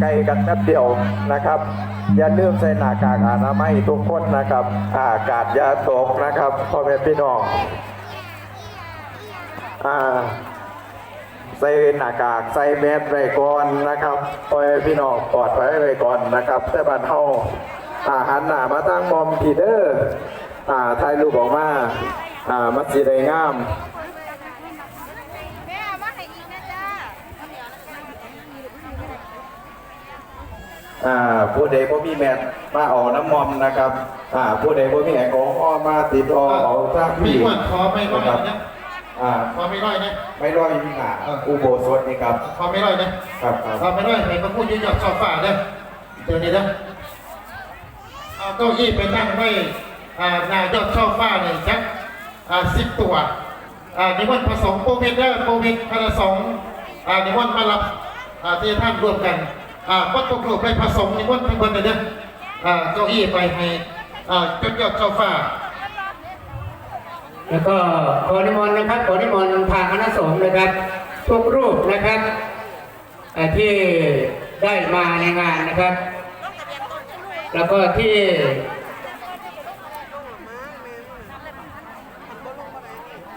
ไกลกันแป๊บเดียวนะครับ อย่าลืมใส่หน้ากากอนามัยทุกคนนะครับอากาศอย่าตกนะครับพ่อแม่พี่น้องอ่าใส่หน้ากากใส่แมสไว้ก่อนนะครับพ่อแม่พี่น้องปลอดภัยไว้ก่อนนะครับแต่บ้านเฮาอาหารหน้ามาตั้งบอมพีเดอร์อ่าถ่ายรูปออกมาอ่ามัดสีได้งามเอามาให้อีกนะจ้า อ่าผู้ใดบ่มีแมสมาเอาน้ำมอมนะครับอ่าผู้ใดบ่มีแอลกอฮอล์มาติดต่อเอาทางมีพี่อ้วนขอไม่ร้อยครับนะอ่าขอไม่ร้อยนะ ไม่ร้อยมีหนาอุโบสถนี่ครับขอไม่ร้อยนะครับครับขอไม่ร้อยให้พระพูดยืนหยัดชอบฝ่าเด้อเดี๋ยวนี้นะเอาเก้าอี้ไปนั่งไว้อ่านายอดชอบฟ้าเนี่ยจักอ่าสิบตัวอ่านิมนต์ผสมโปรเมเดอร์โปรเมดพระสงฆ์อ่านิมนต์มารับอ่าที่ท่านร่วมกัน อ่าวัดตุกโลกได้ผสมนิมนทั้งคนเลยเด้ออ่าเก้าอี้ไปให้อ่ายอดยอดชอบฟ้า แล้วก็ขอนิมนต์นะครับขอนิมนต์ทางคณะสงฆ์นะครับ ทุกรูปนะครับเอ่อที่ได้มาในงานนะครับ แล้วก็ที่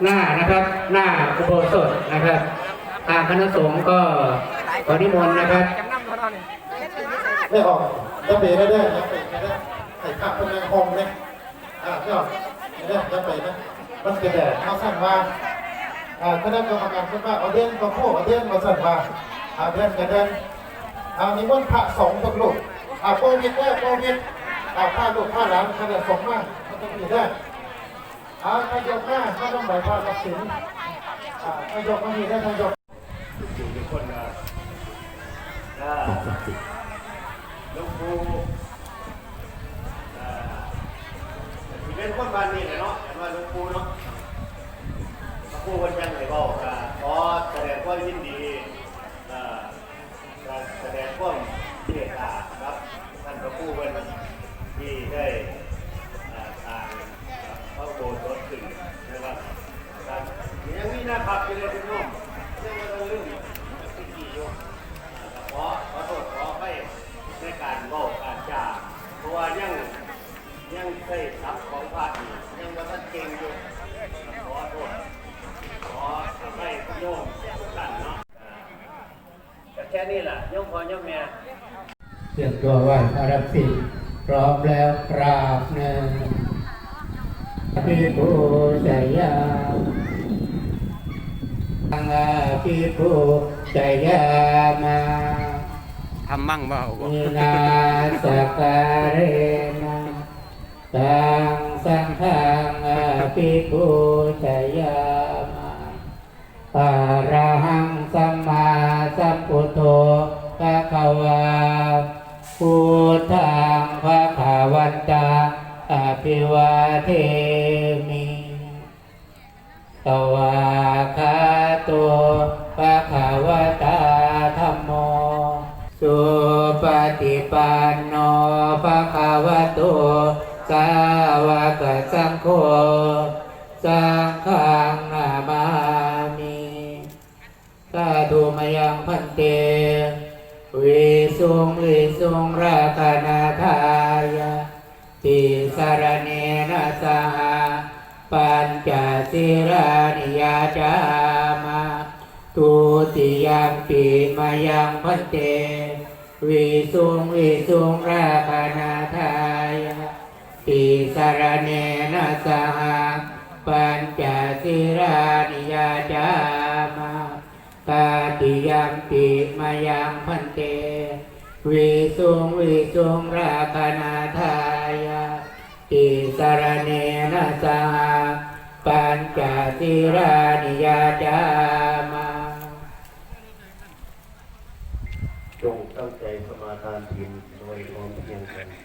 หน้านะครับ หน้าอุโบสถนะครับ ทางคณะสงฆ์ก็ขอนิมนต์นะครับานานี่ได้ออกจะเบรได้ได้จะเบรได้ได้ใส่ขับเป็นแรงคมเนี่ยอ่าไม่ออกได้จะเบรนะมันกระแดดเขาสั่นว่าอ่าคณะกรรมการคิดว่าเอาเดือนก็โค้เอาเดือนมาสั่นว่าอ่าเดือนกระเดือนอ่านี่มันพระสงฆ์ตกลูกอ่าโควิดได้โควิดอ่าพาลูกพาหลานคณะสงฆ์มากมันต้องมีได้อ่าขยกหน้าก็ต้องใบพาทักษิณอ่าขยกมันมีได้ขยก หลวงปู่เอ่อที่เป็นคนบ้านนี้แหละเนาะแต่ว่าหลวงปู่เนาะหลวงปู่คนยังไหนบอกอะขอแสดงความยินดีอ่าแสดงความ ยังใช้ทับของพระอยู่ยังว่าท่านเก่งอยู่ขอโทษขอไปโยมทุกท่านเนาะอ่แค่นี้แหละโยมพ่อโยมแม่เตรียมตัวไหว้พระรับสินพร้อมแล้วกราบหนึ่งพิภูชยาทังอาพิภูชยามาทำมั่งเปล่านินาสการเรนะ ตังสังฆังอาภิภูชยามาอะระหังสัมมาสัมพุทโธภะคะวาพุทธังภะคะวันตังอภิวาเทมิตวาคาโตัวปะขาวตาธรรมโมสุปฏิปันโนปะขาวะโต สาวกสังโฆสังฆังนามามิสาธุมยังพันเตวิสุงวิสุงราคนาทายาติสารเนนะสหปัญจศีรานิยาจามาทุติยามปีมายังพันเตวิสุงวิสุงราคนาทายา ติสารเนนะสหปัญจศีรานิยาจามาตาติยามปีมายังพันเตวิสุงวิสุงราคนาทายาติสารเนนะสหปัญจศีรานิยาจามาจงตั้งใจสมาทานทินโดยรวมเพียงกัน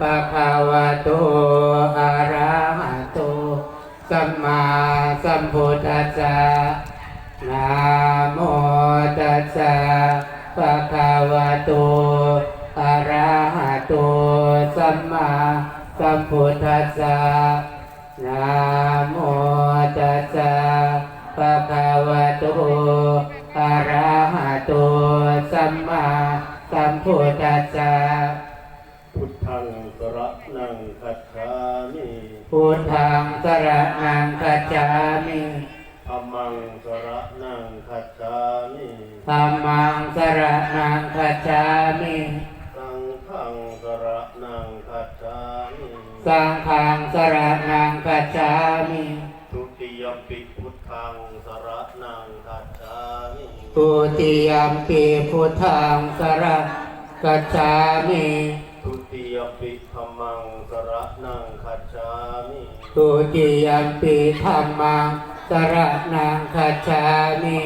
ปะคะวะโตอะระหะโตสัมมาสัมพุทธัสสะนะโมตัสสะปะคะวะโตอะระหะโตสัมมาสัมพุทธัสสะนะโมตัสสะปะคะวะโตอะระหะโตสัมมาสัมพุทธัสสะ พุทธังสระนังคัจฉามิพุทธังสรณังคัจฉามิธัมมังสระนังคัจฉามิธัมมังสรณังคัจฉามิสังฆังสระนังคัจฉามิสังฆังสรณังคัจฉามิทุติยมปิพุทธังสระนังคัจฉามิตุติยมปีพุทธังสรกัจฉามิทุ ติยมปิธัมมังสระนังคัจฉามิตุติยมปีธัมมังสรณังคัจฉามิ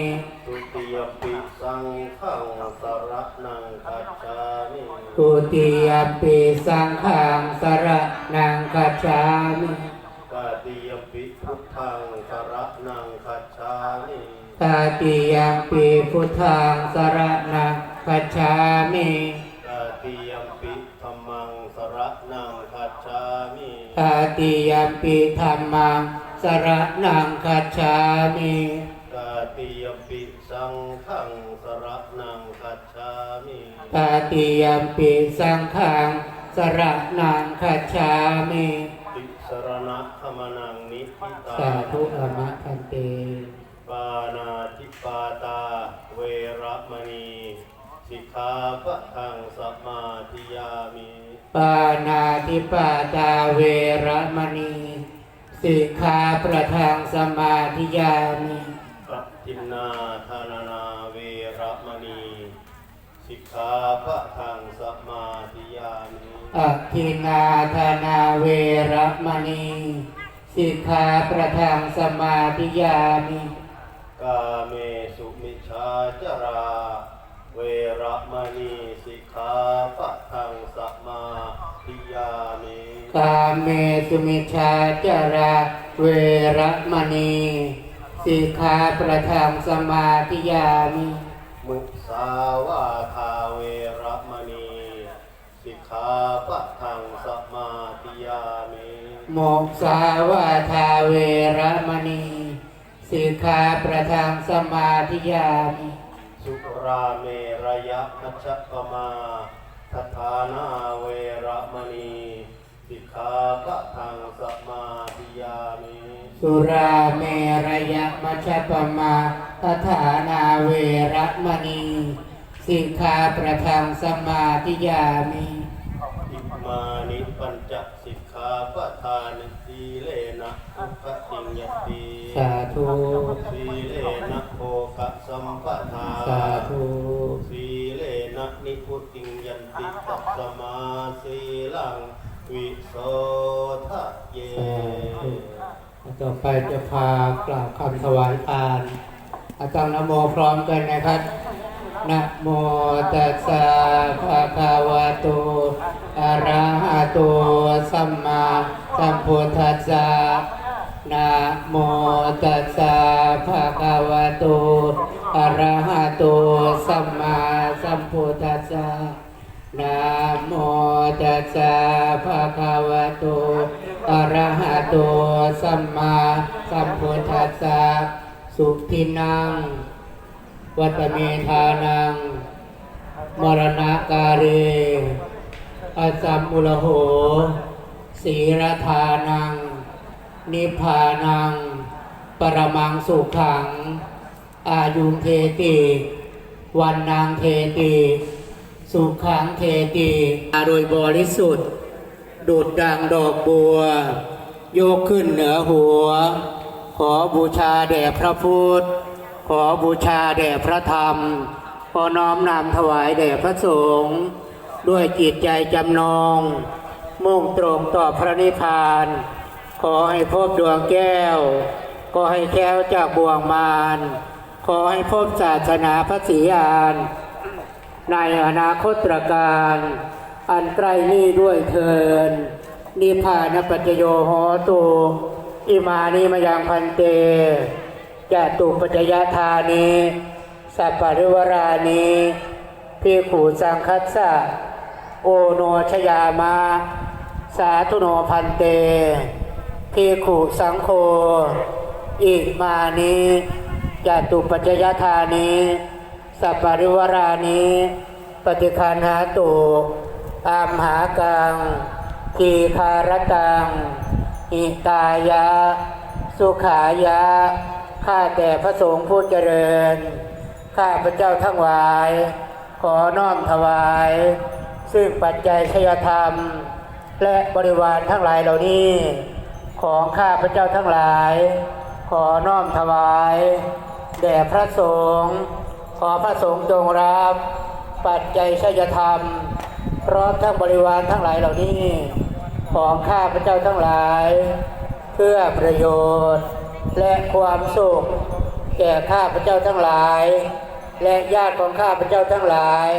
ทุติยมปิสังฆังสระนังคัจฉามิตุติยมปีสังฆังสรณังคัจฉามิตติยมปิพุทธังสระนังคัจฉามิตาติยมปีพุทธังสรณังคัจฉามิ ตติยมปิธัมมังสระนังคัจฉามิ ตาติยมปีธัมมังสรณังคัจฉามิตติยมปิสังฆังสระนังคัจฉามิตาติยมปีสังฆังสรณังคัจฉามิติสรณะขมนังนิพิตาสาธุอมะคันเตปานาติปาตาเวระมณี สิกขาปะทังสัมมาทิยามิ ปานาติปาตาเวระมณีสิกขาประทังสมาธิยามิปัจจินนาทานานาเวระมณีสิกขาปะทังสัมมาทิยามิอภินาธนาเวระมณีสิกขาประทังสมาธิยามิกาเมสุมิชาจารา เวระมณีสิกขาปะทังสัมมาทิยามิกาเมสุมิชาจาราเวระมณีสิกขาประทังสมาธิยามิมุสาวาทาเวระมณีสิกขาปะทังสัมมาทิยามิโมกสาวาทาเวระมณีสิกขาประทังสมาธิยามิสุ ราเมระยะมัชฌปมาทัฏฐานาเวระมณีสิกขาปะทังสัมมาทิยามิสุราเมรยมัชฌปมาตถานาเวระมณีสิกขาประทังสมาธิยามิอิมานิปัญจสิกขาปะทานสีเลนะอุปติงยติสาธุสีเลนะ โภกะสัมปทาสาธุสีเลนะนิพุติงยันติตัสสมาสีลังวิโสทะเยต่อไปจะพากล่าวคำถวายทาน อาจารย์นโมพร้อมกันนะครับนะโมตัสสะภะคะวะโตอะระหะโตสัมมาสัมพุทธัสสะ นะโมตัสสะภะคะวะโต อะระหะโต สัมมาสัมพุทธัสสะนะโมตัสสะภะคะวะโต อะระหะโต สัมมาสัมพุทธัสสะ สุทินัง วัตเมธานัง มรณาการเรอาสัมมุลโหสีรธานัง นิพพานัง ปรมังสุขัง อายุเทติวันนางเทติสุขังเทติโดยบริสุทธิ์ดูดดังดอกบัว โยกขึ้นเหนือหัว ขอบูชาแด่พระพุทธ ขอบูชาแด่พระธรรม ขอน้อมนำถวายแด่พระสงฆ์ด้วยจิตใจจำนอง มุ่งตรงต่อพระนิพพาน ขอให้พบดวงแก้วก็ให้แก้วจากบ่วงมาร ขอให้พบศาสนาพระศรีอาน ในอนาคตตรการ อันใกล้นี้ด้วยเทินนิพพานปัจโยโหตุอิมานิมยังพันเตจตุปัจจยธานีสัพปะริวรานีพิขูสังคัสสะโอโนชยามา สาธุโนพันเต พิขูสังโฆอิมานิจตุปัจจยธานีสัพปะริวรานีปฏิคันหาตุอามหากังกีคารตังอิตายะ สุขายะ ข้าแต่พระสงฆ์ผู้เจริญ ข้าพระเจ้าทั้งหลาย ขอน้อมถวาย ซึ่งปัจจัยชยธรรม และบริวารทั้งหลายเหล่านี้ ของข้าพระเจ้าทั้งหลาย ขอน้อมถวาย แด่พระสงฆ์ขอพระสงฆ์จงรับ ปัจจัยชยธรรม พร้อมทั้งบริวารทั้งหลายเหล่านี้ ของข้าพระเจ้าทั้งหลาย เพื่อประโยชน์ และความสุข แก่ข้าพระเจ้าทั้งหลาย และญาติของข้าพระเจ้าทั้งหลาย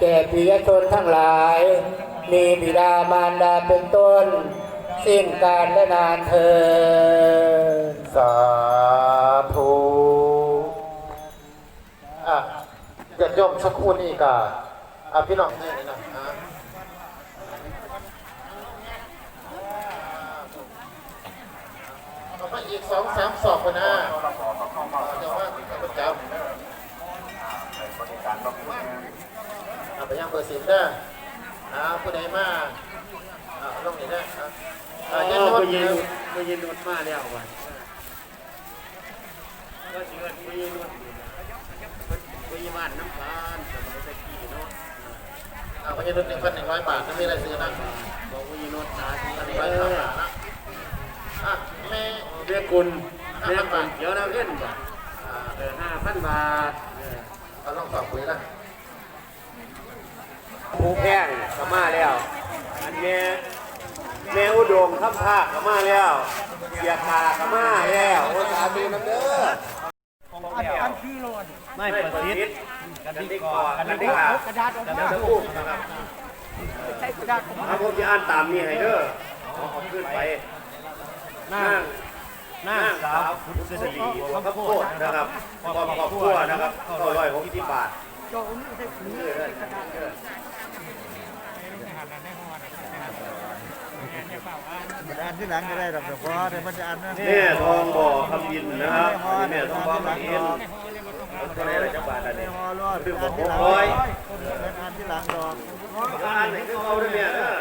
แก่ปิยชนทั้งหลาย มีบิดามารดาเป็นต้น สิ้นการและนานเธอสาธุอะญาติโยมสักครู่นี้ก็อะพี่น้องนี่นะอะเอาไปอีกสองสามสอบคนนะเดี๋ยวว่าประจำเอาไปยังเบอร์สิบนะอ่าผู้ใดมาอ่าลงนี่นะ อะอ่าอ๋ยันไปตยืนไปยืนนวดมาแล้ววันก็เอิ้นไปยืนนวดไปยืนบ้านน้ำตาลสมัยตะกี้เนาะอ่าพยัญชนะหนึ่งพันหนึ่งร้อยบาทถ้ามีอะไรซื้อนะบอกว่ายืนนวดตาที่อันอะไรนี้ร้อยบาทนะอะแม่เรียกคุณเรียกคุณเดี๋ยวเราเล่นบ่อ่าเออห้าพันบาทเออเอาลองสอบคุยละผู้แพงก็มาแล้ว อันนี้ แม่แม่อุดมทับภาคก็มาแล้วเสียคาก็มาแล้วโอ้สาธุน้ำเด้อไม่ประสิทธิ์กันดีกว่ากันดีกากระดาษกระดาษพูดนะครับถ้าผมจะอ่านตามนี้ให้เด้อเอขึ้นไปนั่งนั่งสาวพุทธศรีข้าวโพดนะครับความครอบครัวนะครับก็ร้อยหกสิบบาท อ่านที่หลังก็ได้ดอกเฉพอเดี๋ยวมันจะอ่านนะแม่ทองบ่อคำยินนะครับอันนี้แม่ทองบ่อคำยินตัวไหนละจักบาทอันนี้คือบ่นหกร้อยอ่านที่หลังดอกอันไหนคือเอาได้วยแม่เด้อ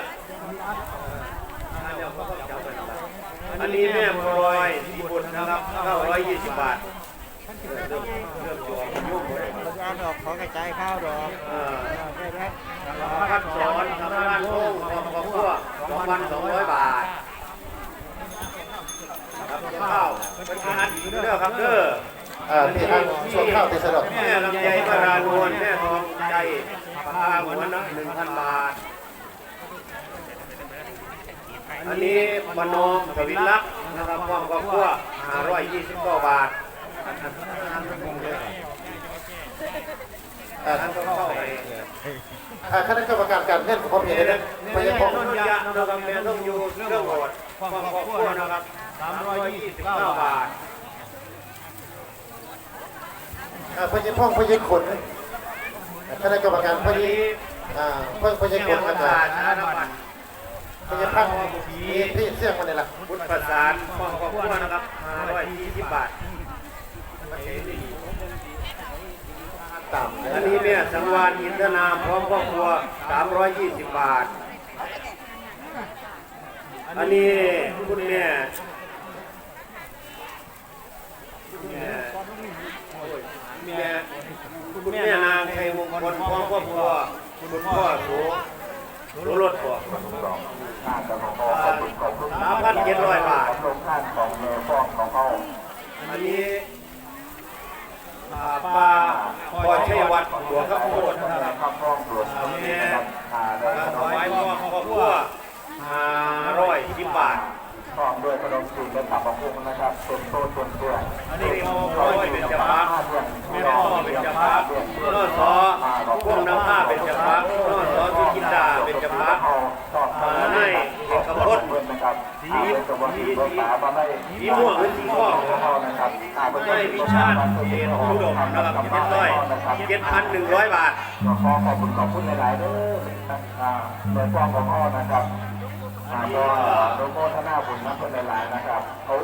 อันนี้แม่พลอยสีบุตรนะครับ920 บาท เริ่มเริ่มจองยุ่งเลยเราจะอ่านดอกขอกระจายข้าวดอกเออได้ไหมพันสอนทำงานโค้งของครอบครัว2,200บาทครับข้าวเป็นอาหารเด้อครับเด้ออ่าที่อ่านส่วนข้าวติดสดแม่ลำไยมารานวลแม่ทองใจปลาหัวนะหนึ่งพันบาท อันนี้ปนอมสวินลักษ์นะครับความครอบครัว529บาท อ่าท่านต้องเข้าไปอ่าคณะกรรมการการเงินของพ่อเพียรนะพแม่ยัญชต้นะนยะนะครับแม่ต้องอยู่เรื่องโหดความครอบครัวนะครับ329 บาทอ่าพยัญพ่องพยัญขนคณะกรรมการพอันยัญนี้อ่าพยัญพยาขนปนะระครัสาบทชาละบัตรพยัญพังมีที่เสี่ยงมาเลยล่ะพุทธประสานความครอบครัวนะครับ520บาท ต่ำอันนี้เนี่ยสังวานอินทนามพร้อมครอบครัว 320 บาท อันนี้คุณแม่แม่แม่คุณแม่นางชัยมงคลพร้อมครอบครัวคุณพ่อโสโสรถบ่สามพันเจ็ดร้อยบาทอันนี้า ปลาพอชัยวัฒน์หัวข้าวโพดนะครับอันนี้ถวายพ่อครอบครัวห้าร้อยสิบบาทพร้อมด้วยขนมจีนและตับมะพุงนะครับส่วนโต๊ะส่วนเพื่อนอันนี้พ่อพ่อเป็นเจ้าภาพแม่พ่อเป็นเจ้าภาพนอสอพวกน้ำผ้าเป็นเจ้าภาพนอสอที่กินดาเป็นเจ้าภาพมาให้ อกพจน์นะครับสีสีสีสีสีม่วงหรือสีทองนะครับได้วิชาเกียรติอุดมนะครับเจ็ดร้อยเจ็ดพันหนึ่งร้อยบาทขอขอบคุณขอบคุณหลายๆเด้ออ่าโดยควางของพ่อนะครับก็โลโก้ท่าหน้าบุญนะคนหลายๆนะครับโอ้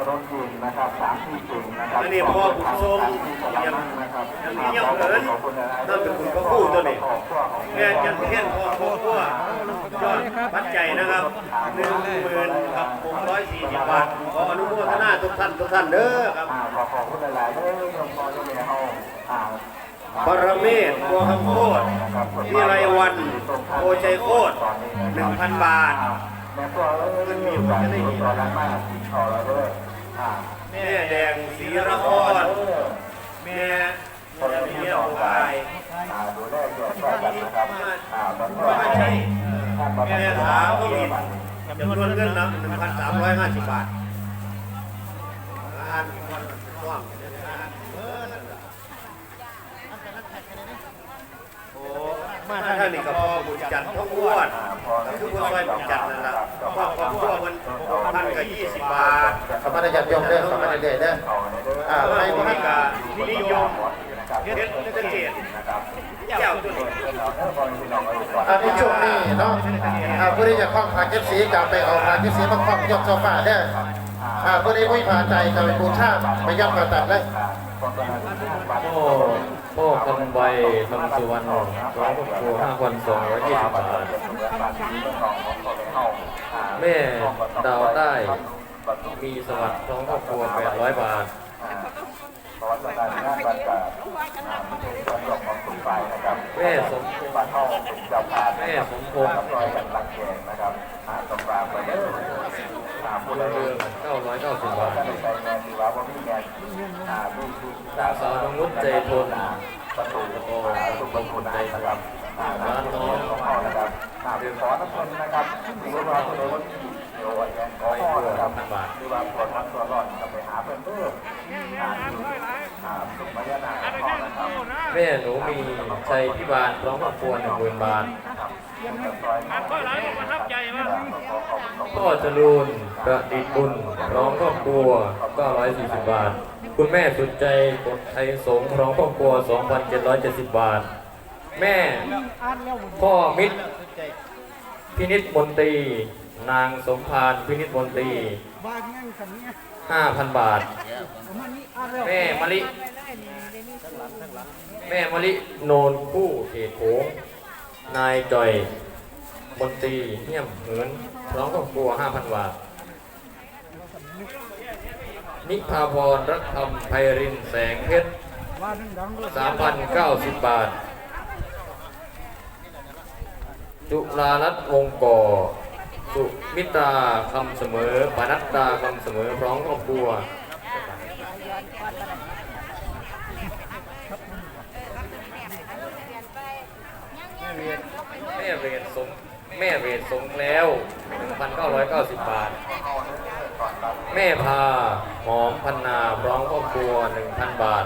าขนมจีนนะครับสามที่จริงนะครับอันนี้พ่อบุญทรงยังนะครับยังมียังเหินนั่นเป็นคุณพระคู่ตัวนี้แม่จันเทียนพ่อพ่อพ่อยอดปัจจัยนะครับหนึ่งหมื่นกับหกร้อยสี่สิบบาทขออนุโมทนาทุกท่านทุกท่านเด้อครับอ่าขอขอบคุณหลายๆเด้อยมพ่อยมแม่เฮาอ่าปรเมศบัวคำโคตรวิไลวันโอชัยโคตรหนึ่งพันบาท แม่พ่อเอ้นมีอยู่จะได้ยินตอนนั้นมากขอแล้วด้วยอ่าแม่แดงศรีนครแม่เมียอุบายอ่าดูแลเกี่ยวกับกันนะครับอ่าแล้วก็ไม่ใช่แม่สาวก็มีจำนวนเงินนะหนึ่งพันสามร้อยห้าสิบบาทอ่านวันว่างโอ้ มาท่านนี่ก็พอบุญจันทร์ทั้งอ้วนก็คือผู้ช่วยบุญจันทร์นั่นแหละเพราะความชั่วมันพันกับยี่สิบบาทสมัยญาติโยมเด้อสมัยเด็กเด้ออ่าเออใครให้บ่ผู้ทัที่นกานิยมเฮ็ดเกษตรเจ้าตัวนี้ช่วงนี้เนาะอ่าผู้ที่จะคล้องพาเก็บสีกลับไปเอาพาเก็บสีมาคล้องยกโซฟาเด้ออ่าผู้ที่ไม่พาใจกลับไปบูชาไปย่ำกระตัดเลยโอ้ โอ้คำใบคำสุวรรณร้อยครอบครัวห้าพันสองร้อยยี่สิบบาท แม่ดาวใต้ มีสวัสดิ์พร้อมครอบครัวแปดร้อยบาทแม่สมแม่สมพงษ์ เด้ออ่าเรืองเก้าร้อยเก้าสิบบาทก็ได้ใจแม่ที่ว่าบ่มีแม่อ่าลูกที่นางสาวนงนุชใจทนประตูโอ้ทุกประตูได้นะครับอ่าร้านน้องของพ่อนะครับอ่าเดี๋ยวขอนคนนะครับหรือว่าผู้ใดว่าที่เดี๋ยวแอนขอพ่อนะครับหรือว่าปวดมันตัวร้อนก็ไปหาเพิ่นเด้ออ่าที่อ่าสุขมายานาของพ่อนะครับแม่หนูมีชัยพิบาลร้อมครอบครัวหนึ่งหมื่นบาท พ่อจรูนประดิษฐ์บุญร้อมครอบครัว 940 บาท คุณแม่สุดใจกดไทยสงร้อมครอบครัว 2,770 บาท แม่พ่อมิตรพินิษมนตรี นางสมพานพินิษมนตรี 5,000 บาท แม่มะลิ แม่มะลิโนนคู่เขตโขง นายจอยมนตรีเฮี่ยมเหินร้อมครอบครัว5,000บาทนิพาพรรักธรรมไพรินแสงเพชร3,090บาท จุฬารัตน์วงก่อ สุมิตราคำเสมอปนัดดาคำเสมอพร้อมครอบครัว แม่เรนส มแม่เรนสมแล้ว 1,990 บาท แม่พาหอมพันนาพร้อมครอบครัว 1,000 บาท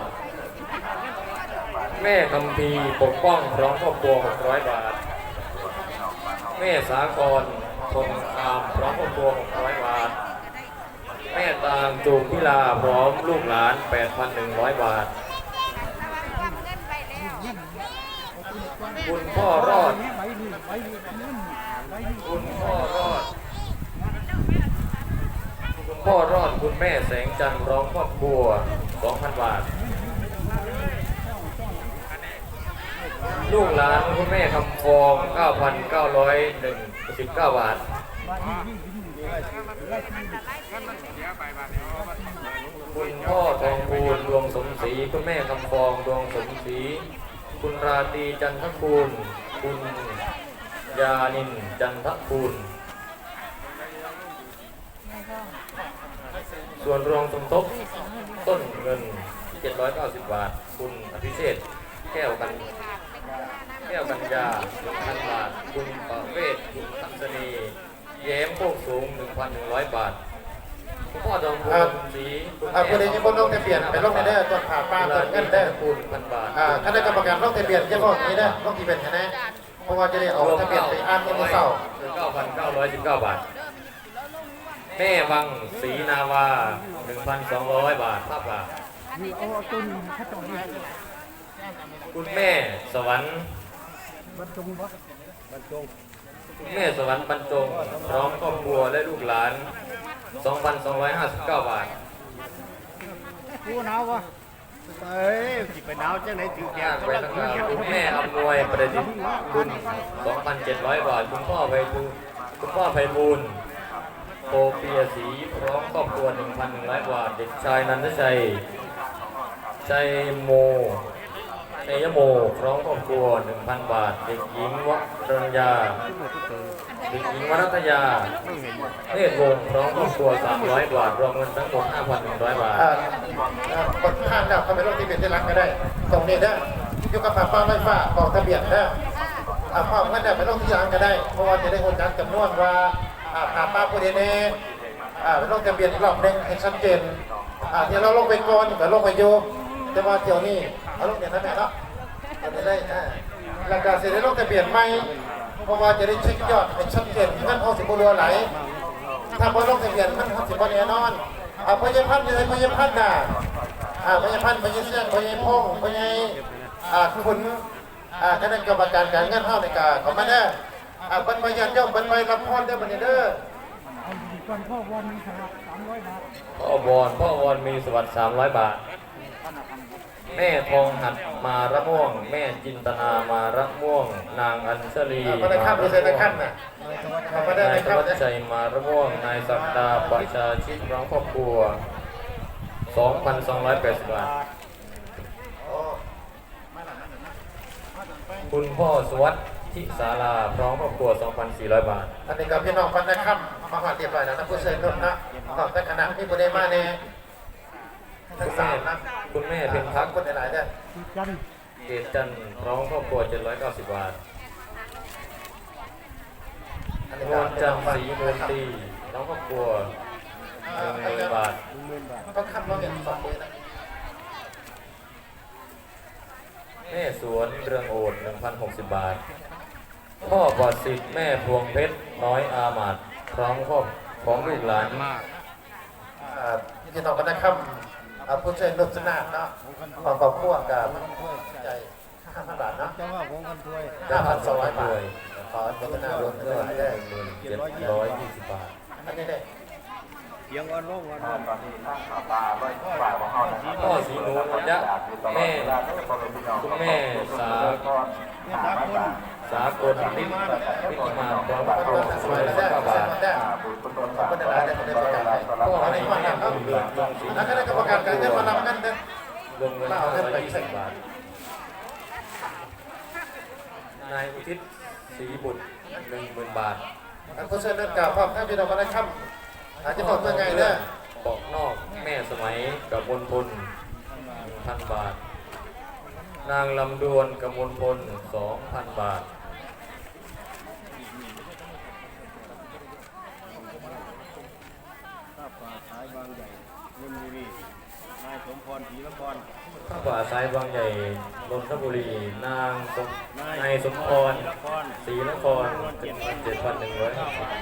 แม่คำพีปกป้องพร้อมครอบครัว 600 บาท แม่สาครทนคามพร้อมครอบครัว 600 บาท แม่ตางจูงพิลาพร้อมลูกหลาน 8,100 บาท คุณพ่อรอด คุณพ่อรอด คุณพ่อรอด คุณแม่แสงจันทร์ร้องครอบครัว 2,000 บาท ลูกหลานคุณแม่คำฟอง 9,919 บาทคุณพ่อทองคูณดวงสมศรีคุณแม่คำฟองดวงสมศรี คุณราตรีจันทคูณ คุณยานินจันทคูณ ส่วนรองสมทบต้นเงิน 790 บาท คุณอภิเชษแก้วกัน แก้วกัญญา1,000บาท คุณประเวศคุณทัศนีแย้มโคกสูง 1,100 บาท พ่อทองพูนสีคุณอ่าแม่ผู้ใดที่บ่ลงทะเบียนไปลงในเด้อต้นผ่าป้าต้นเงินเด้อคูณพันบาทอ่าคณะกรรมการลงทะเบียนจะบอกอย่างนี้นะลงทะเบียนคะแนนเพราะว่าจะได้เอาทะเบียนไปอ่านเมื่อเช้าคือ9,919บาท แม่วังศรีนาวา1,200บาทภาพบาทคุณแม่สวรรค์คุณแม่สวรรค์บรรจงพร้อมครอบครัวและลูกหลาน 2,259 บาท กูหนาววะเอ้ยสิไปหนาวจังไหนถือแกยากไปทั้งนั้นคุณแม่อำนวยประดิษฐ์คุณ2,700 บาท คุณพ่อไพบูลย์คุณพ่อไพบูลย์โปเปียศรีพร้อมครอบครัว 1,100 บาท เด็กชายนันทชัย ชัยโม ชัยโมพร้อมครอบครัว1,000บาท เด็กหญิงวรัญญา เด็กหญิงวรัตยาเนตรวงร้อมครอบครัว300บาท รวมเงินทั้งหมด5,100บาทอ่าอ่าทกดข้ามแล้วเข้าไปลงทะเบียนที่รักก็ได้ ตรงนี้เด้ยู่กับผ่าป้าไฟฟ้าบอกทะเบียนเด้อาพ่อเงินเด้อไปลงที่ร้านก็ได้ เพราะว่าจะได้คนจัดจำนวนว่าอาผ่าป้าผู้ใดน่อ่าไปลงทะเบียนกรอบหนึงให้ชัดเจนอ่าที่เราลงไปก่อนก็ลงไปอยู่แต่ว่าเที่ยวนี้ เอาลงเดี๋ยวนั้นแหละเนาะเอาไปเลยอ่าแล้วก็สิได้ลงทะเบียนใหม่เพราะว่าจะได้เช็คยอดให้ชัดเจนเงินเอาสิบ่รัวไหลถ้าพอลงทะเบียนมันสิบแน่นอนอ่าพยาพันธ์เลยพยพันธ์น่ะอ่าพยาพันธ์พยาเสียงพยาพงพยาอ่าคุณอ่าคณะกรรมการการเงินเท่าในการเขามาเด้ออ่าบรรพยันย่อมบรรพรับพรเด้อบัดนี้เด้อพ่อบอลพ่อบอลมีสวัสดิ์300บาท แม่ทองหัดมาระม่วง แม่จินตนามาระม่วง นางอัญชลีอ่ามาได้ข้ามไปเซ็นได้ขั้นน่ะเขามาได้นายได้ธข้ามวัชเด้อชัยมาระม่วง นายศักดาประชาชิตร้องครอบครัว 2,280บาท อ๋อคุณพ่อสวัสดิ์ทิสาราพร้อมครอบครัว 2,400 บาท อันนี้ก็พี่น้องพันได้ข้ามมาหอดเรียบร้อยแล้วนะผู้เซ็นรถนะขอบแต่คณะที่ผู้ได้มาแน่ ทั้งสามนะคุณแม่เป็นพักคนหลายๆเด้อเกตจันทร์พร้อมครอบครัว790 บาทอันนี้นก็วลพี่จัน้นองทร์พันศรีได้มูลข้ามตีพร้อมครอบครัวอ่า10,000บาทก็ข้ามเราเห็นสองมือนะแม่สวนเรืองโอด1,060 บาท พ่อปอดสิทธิ์แม่พวงเพชรน้อยอามาดพร้อมครอบพร้อมลูกหลานอ่าพี่น้องก็ได้ข้า มอ่าผู้เชิญรถสนานเนาะของครอบครัวกับใจห้าพันบาทเนาะจังว่าผมกันถ้วยห้าพันสองร้อยบาทขอโฆษณารรววมมเงิเงินนได้1,720บาทอันนี้ได้เสียงอ่อนลงอ่อนลงพ่อสีนูนยะแม่คุณแม่สาเนี่ยสามคนสากลนิดนิติมาพร้อมครอบครัวสวยแล้วได้219สวยบาทแล้วได้คน หลายได้คนได้ประกาศได้อันนี้าแล้วครับแล้วคณะกรรมการการเงินมารับเงินเด้อรวมเงิน520บาทนายอุทิศศรีบุตร10,000บาทผู้เชิญรถกล่าวพร้อมถ้าพี่น้องก็ได้ข้ามอาจจะบอกเมื่อไงเด้อบอกนอกแม่สมัยกับบนพล1,000บาท นางลำดวนกำมลพล2,000บาท ข้าป่าสายบางใหญ่นนบุรีนายสมพ รศรีละครข้าป่าซ้ายบางใหญ่นนทบุรี นางสมนายสมพรละครศรีนครเจ็ดพันหนึ่งร้อยห้าบาท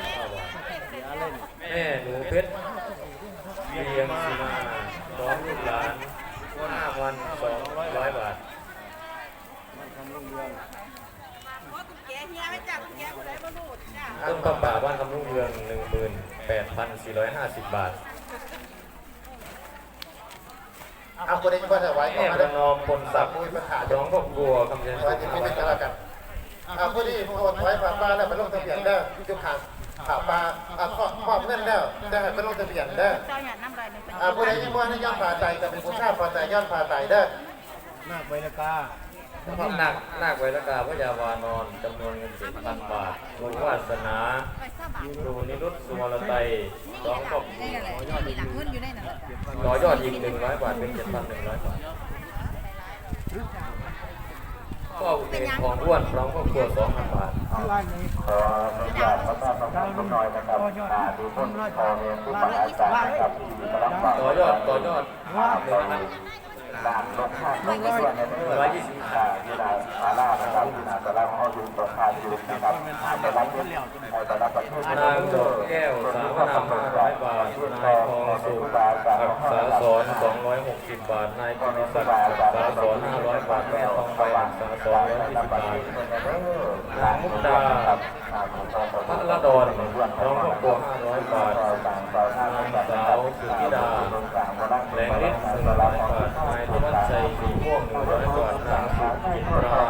ยาเล่นแม่หนูเพชรเรียงสีมาพร้อมลูกหลานห้าพันสองร้อยบาทมันทำรุ่งเรืองแกเฮียไม่จับแกคนไหนมาลูดจ้ะต้นผ้าป่าบ้านคำรุ่งเรืองหนึ่งหมื่นแปดพันสี่ร้อยห้าสิบบาท เอาคนได้ยินภาษาไว้แม่มาปเด้อระนอมพลศักดิ์มุ้ยปัญหาร้องครอบครัวคำเชิญไว้ที่ไม่เป็นกันแล้วกันอ่าผู้ที่โอนไว้ผ่าป้าแล้วไปลงทะเบียนเด้อยุคห่างผ่าป้าอ่าครอบครอบเงินแล้วได้ไปลงทะเบียนเด้อเจ้าหยาดน้ำลายหนึ่งเป็นอ่าผู้ใดยังว่าให้ย้อนผ่าใจแต่เป็นผู้ชาติผ่าใจย้อนผ่าใจเด้อนาคใบละกานาคนาคไวรกาพระยาวานอนจำนวนเงินสิบพันบาทบุญวาสนา ครูนิรุตสุวรรณไตรร้องครอบครัวนี่แหละมีหลังเงินอยู่ในนั้นต่อยอดอีกหนึ่งร้อยบาทเป็นเจ็ดพันหนึ่งร้อยบาทพ่ออุเทนทองด้วนพร้อมครอบครัว2,000บาทร้านนี้ขออนุญาตพระท่านประธานน้อยนะครับอ่าดูต้นพอเรียนผู้มหาศาลนะครับที่กำลังฟังต่อยอดต่อยอดหนึ่งพัน ด้านรถข้างรถด้วยนะครับร้อยยี่สิบอ่าที่นาอาล่านะครับที่นาตะลังเขาอยู่ประธานอยู่นะครับอาจจะรับเงินในแต่ละประเทศนางดอกแก้วสามนาม500บาทนายทองสุขอักษาสอน260บาทนายกิติศักดิ์อักษาสอน500บาทแม่ทองใบอักษาสอน120บาทนางมุกดาพระละดอนน้องครอบครัว500บาทนาง สาวสุธิดาแหลงฤทธิ์100บาทนายธวัชชัยสีม่วง100บานางสุจิตรา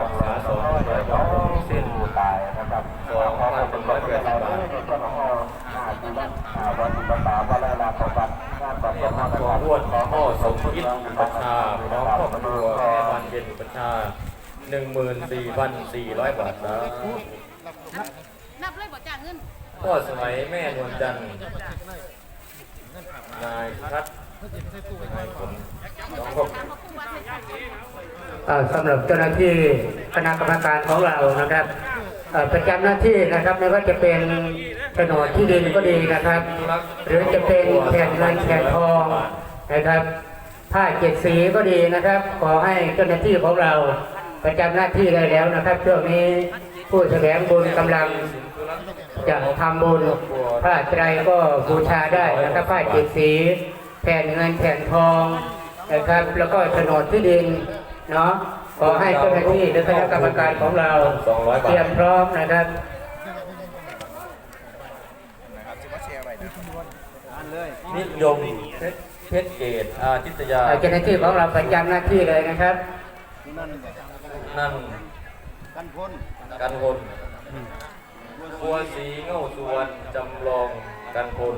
อักษาสอน100บาทเส้นตายนะครับสองพันหนึ่งร้อยแปดสิบบาทวันอุปตาวันละลาปรวัติงานประเรียกกอบมาตัวอ้วนพ่อสมคิดอุปชาพร้อมครอบครัวแม่บานเย็นอุปชาหนึ่งหมื่นสี่พันสี่ร้อยบาทนะนับเลยบ่จ่าเงินพ่อสมัยแม่นวลจันทร์ นายทัศน์นายผลน้องครอบครัวเอ่อสำหรับเจ้าหน้าที่คณะกรรมการของเรานะครับประจำหน้าที่นะครับไม่ว่าจะเป็นโฉนดที่ดินก็ดีนะครับ หรือจะเป็นแผ่นเงินแผ่นทองนะครับผ้าเจ็ดสีก็ดีนะครับ ขอให้เจ้าหน้าที่ของเราประจำหน้าที่ได้แล้วนะครับช่วงนี้ผู้แสวงบุญกำลัง จะทำบุญผ้าไตรก็บูชาได้นะครับผ้าเจ็ดสีแผ่นเงินแผ่นทองนะครับแล้วก็โฉนดที่ดินเนาะขอให้เจ้าหน้าที่และคณะกรรมการของเราเตรียมพร้อมนะครับนิยมเพชรเพชรเกตอาทิตยาเจ้าหน้าที่ของเราประจำหน้าที่เลยนะครับ นั่น กันพ้นกันพล บัวสีเง่าสุวรรณจำลองกันพล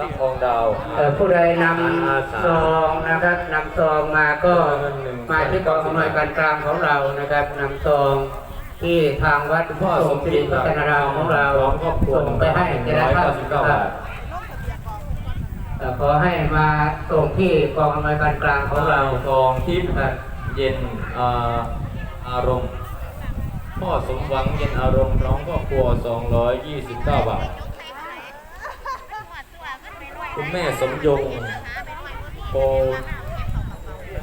รับทองดาว เอ่อผู้ใดนำซองนะครับนำซองมาก็มาที่กองอำนวยการกลางของเรานะครับนำซองที่ทางวัดพ่อสมศิริพัฒนารามของเราส่งไปให้แต่ละท่านนะครับเอ่อขอให้มาส่งที่กองอำนวยการกลางของเราทองทิพย์เย็นอ่าอารมณ์ พ่อสมหวังเย็นอารมณ์น้องครอครัว 229 บาท คุณแม่สมยงโป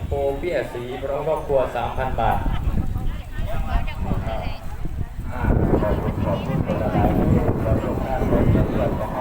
โปเปียสีพร้อมครอครัว 3,000 บาทขอบคุณขอบคุณคนละลายที่เราส่งงานไปเพื่อนของเรา